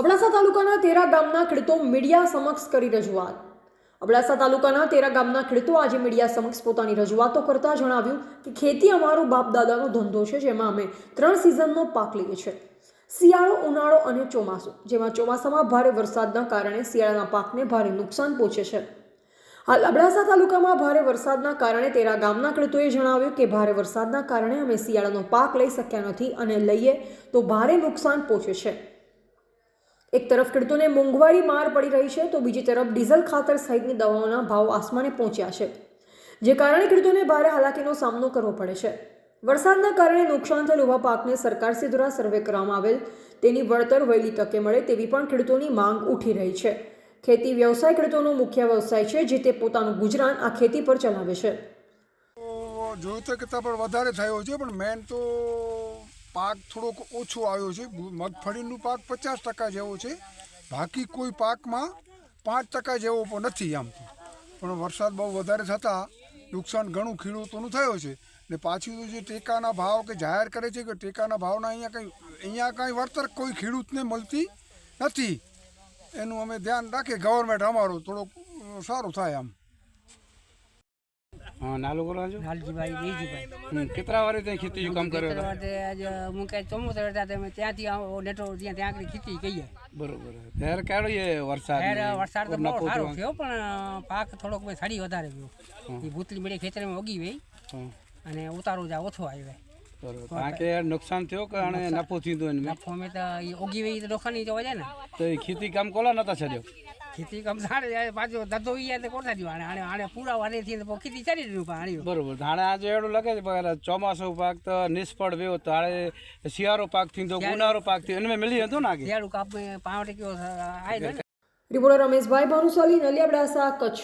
અબડાસા તાલુકાના તેરા ગામના ખેડૂતો મીડિયા સમક્ષ કરી રજૂઆત. અબડાસા તાલુકાના તેરા ગામના ખેડૂતો આજે મીડિયા સમક્ષ પોતાની રજૂઆતો કરતા જણાવ્યું કે ખેતી અમારો બાપ દાદાનો ધંધો છે, જેમાં અમે ત્રણ સિઝનનો પાક લઈએ છીએ. શિયાળો, ઉનાળો અને ચોમાસું, જેમાં ચોમાસામાં ભારે વરસાદના કારણે શિયાળાના પાકને ભારે નુકસાન પહોંચે છે. હાલ અબડાસા તાલુકામાં ભારે વરસાદના કારણે તેરા ગામના ખેડૂતોએ જણાવ્યું કે ભારે વરસાદના કારણે અમે શિયાળાનો પાક લઈ શક્યા નથી અને લઈએ તો ભારે નુકસાન પહોંચે છે. એક તરફ ખેડૂતોને મોંઘવારી માર પડી રહી છે, તો બીજી તરફ ડીઝલ ખાતર સહિતની દવાઓના ભાવ આસમાને પહોંચ્યા છે, જે કારણે ખેડૂતોને ભારે હાલાકીનો સામનો કરવો પડે છે. વરસાદના કારણે નુકસાન થયેલ ઊભા પાકને સરકારશ્રી દ્વારા સર્વે કરવામાં આવેલ, તેની વળતર વહેલી તકે મળે તેવી પણ ખેડૂતોની માંગ ઉઠી રહી છે. ખેતી વ્યવસાય ખેડૂતોનો મુખ્ય વ્યવસાય છે, જે તે પોતાનું ગુજરાન આ ખેતી પર ચલાવે છે. જોયું તો કરતાં પણ વધારે થયો છે, પણ મેન તો પાક થોડોક ઓછો આવ્યો છે. મગફળીનું પાક પચાસ ટકા જેવો છે. બાકી કોઈ પાકમાં પાંચ ટકા જેવો પણ નથી આમ. પણ વરસાદ બહુ વધારે થતાં નુકસાન ઘણું ખેડૂતોનું થયો છે. ને પાછી જે ટેકાના ભાવ કે જાહેર કરે છે કે ટેકાના ભાવના અહીંયા કંઈ, અહીંયા કાંઈ વળતર કોઈ ખેડૂતને મળતી નથી. એનું અમે ધ્યાન રાખીએ. ગવર્મેન્ટ અમારું થોડુંક સારું થાય આમ. નાલું કરો છો લાલજીભાઈ દેજીભાઈ હમ, કેટલા વાર ત્યાં ખેતી કામ કર્યો હતો હું કઈ ચોમાસા હતા તમે ત્યાંથી આવો નેટો ત્યાં ત્યાં આગળ ખેતી કહીએ બરોબર. ત્યારે કેળો એ વરસાદ ત્યારે વરસાદ તો બહુ સારો થયો પણ પાક થોડોક ભાઈ સાડી વધારે ગયો એ ભૂતલી મેળે ખેતરમાં ઉગી ગઈ. અને ઉતારો જ ઓછો આવ્યો. બરોબર. કારણ કે નુકસાન થયો કે આને નફો થયું નફો મેં તો ઉગી ગઈ તો ડોખાની જોવા જાય ને. તો ખેતી કામ કોલા નતા છડ્યો ખેતી કમ સારે જાય પાછો ધંધો ઈ યાદ કોટા દીધો આણે આણે આને પૂરા વારે થી તો ખેતી ચાલી રહ્યું પણ આની બરોબર ધાણે આજે એડું લાગે છે પણ ચોમાસું પાક તો નિષ્ફળ ગયો તો હારે શિયાળો પાક થયો ઉનાળો પાકથી એને મળી હતો ને શિયાળું કાપ પાવડે કયો આય રિપોર્ટર રમેશભાઈ ભાનુશાલી નલિયાબડાસા કચ્છ